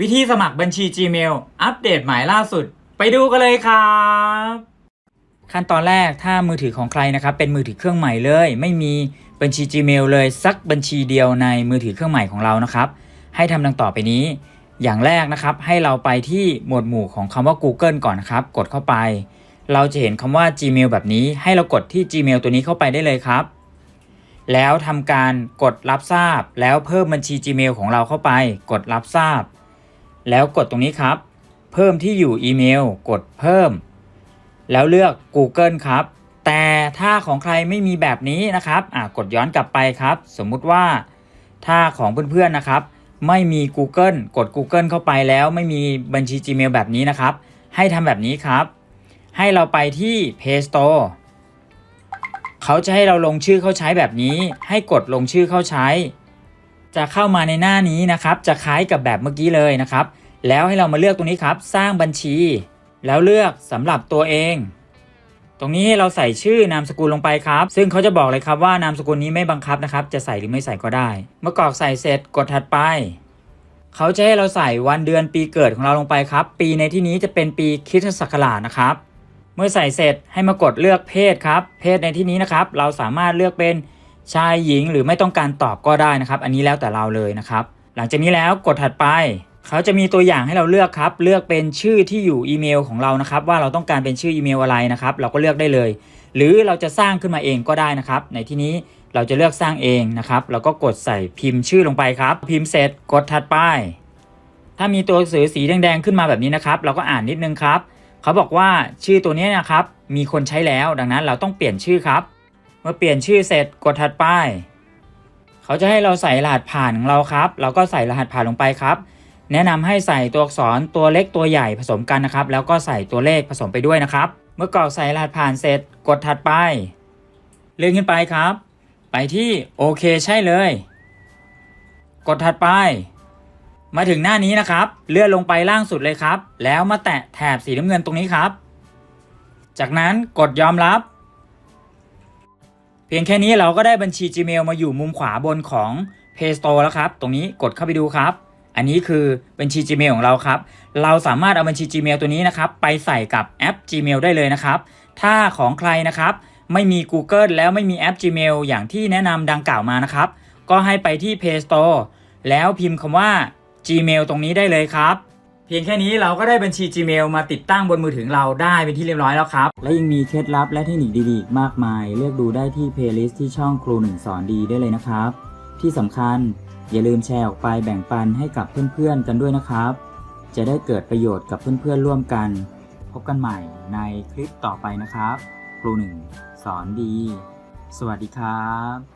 วิธีสมัครบัญชี Gmail อัปเดตใหม่ล่าสุด ไปดูกันเลยครับ ขั้นตอนแรกถ้ามือถือของใครนะครับ เป็นมือถือเครื่องใหม่เลย ไม่มีบัญชี Gmail เลยสักบัญชีเดียวในมือถือเครื่องใหม่ของเรานะครับ ให้ทำดังต่อไปนี้ อย่างแรกนะครับ ให้เราไปที่หมวดหมู่ของคำว่า Google ก่อนนะครับ กดเข้าไป เราจะเห็นคำว่า Gmail แบบนี้ ให้เรากดที่ Gmail ตัวนี้เข้าไปได้เลยครับ แล้วทำการกดรับทราบ แล้วเพิ่มบัญชี Gmail ของเราเข้าไป กดรับทราบ แล้วกดตรงนี้ครับ เพิ่มที่อยู่อีเมล กดเพิ่ม แล้วเลือก Google ครับ แต่ถ้าของใครไม่มีแบบนี้นะครับอะกดย้อนกลับไปครับ สมมุติว่า ถ้าของเพื่อนๆนะครับ ไม่มี Google กด Google เข้าไปแล้วไม่มีบัญชี Gmail แบบนี้นะครับ ให้ทำแบบนี้ครับ ให้เราไปที่ Play Store เขาจะให้เราลงชื่อเข้าใช้แบบนี้ ให้กดลงชื่อเข้าใช้ จะเข้ามาในหน้านี้นะครับจะคล้ายกับแบบเมื่อกี้เลยนะครับ แล้วให้เรามาเลือกตรงนี้ครับ สร้างบัญชี แล้วเลือกสำหรับตัวเอง ตรงนี้ให้เราใส่ชื่อนามสกุลลงไปครับ ซึ่งเขาจะบอกเลยครับว่านามสกุลนี้ไม่บังคับนะครับ จะใส่หรือไม่ใส่ก็ได้ เมื่อกรอกใส่เสร็จกดถัดไปเขาจะให้เราใส่วันเดือนปีเกิดของเราลงไปครับ ปีในที่นี้จะเป็นปีคริสตศักราชนะครับ เมื่อใส่เสร็จให้มากดเลือกเพศครับ เพศในที่นี้นะครับ เราสามารถเลือกเป็น ชายหญิงหรือไม่ต้องการตอบก็ได้นะครับ อันนี้แล้วแต่เราเลยนะครับ หลังจากนี้แล้วกดถัดไปเขาจะมีตัวอย่างให้เราเลือกครับ เลือกเป็นชื่อที่อยู่อีเมลของเรานะครับ ว่าเราต้องการเป็นชื่ออีเมลอะไรนะครับ เราก็เลือกได้เลย หรือเราจะสร้างขึ้นมาเองก็ได้นะครับ ในที่นี้เราจะเลือกสร้างเองนะครับเราก็กดใส่พิมพ์ชื่อลงไปครับ พิมพ์เสร็จกดถัดไป ถ้ามีตัวหนังสือสีแดงๆขึ้นมาแบบนี้นะครับ เราก็อ่านนิดนึงครับ เขาบอกว่าชื่อตัวนี้นะครับ มีคนใช้แล้วดังนั้นเราต้องเปลี่ยนชื่อครับ มื่อเปลี่ยนชื่อเสร็จกดถัดไป เขาจะให้เราใส่รหัสผ่านของเราครับ เราก็ใส่รหัสผ่านลงไปครับ แนะนำให้ใส่ตัวอักษรตัวเล็กตัวใหญ่ผสมกันนะครับ แล้วก็ใส่ตัวเลขผสมไปด้วยนะครับ เมื่อกรอกใส่รหัสผ่านเสร็จกดถัดไป เลื่อนขึ้นไปครับ ไปที่โอเคใช่เลย กดถัดไป มาถึงหน้านี้นะครับ เลื่อนลงไปล่างสุดเลยครับ แล้วมาแตะแถบสีน้ำเงินตรงนี้ครับ จากนั้นกดยอมรับ เพียงแค่นี้เราก็ได้บัญชี Gmail มาอยู่มุมขวาบนของ Play Store แล้วครับ ตรงนี้กดเข้าไปดูครับ อันนี้คือบัญชี Gmail ของเราครับ เราสามารถเอาบัญชี Gmail ตัวนี้นะครับ ไปใส่กับแอป Gmail ได้เลยนะครับ ถ้าของใครนะครับ ไม่มี Google แล้วไม่มีแอป Gmail อย่างที่แนะนำดังกล่าวมานะครับ ก็ให้ไปที่ Play Store แล้วพิมพ์คำว่า Gmail ตรงนี้ได้เลยครับ เพียงแค่นี้เราก็ได้บัญชี Gmail มาติดตั้งบนมือถือเราได้เป็นที่เรียบร้อยแล้วครับ และยังมีเคล็ดลับและเทคนิคดีๆอีกมากมาย เลือกดูได้ที่เพลย์ลิสต์ที่ช่องครูหนึ่งสอนดีได้เลยนะครับ ที่สำคัญอย่าลืมแชร์ออกไปแบ่งปันให้กับเพื่อนๆกันด้วยนะครับ จะได้เกิดประโยชน์กับเพื่อนๆร่วมกัน พบกันใหม่ในคลิปต่อไปนะครับ ครูหนึ่งสอนดี สวัสดีครับ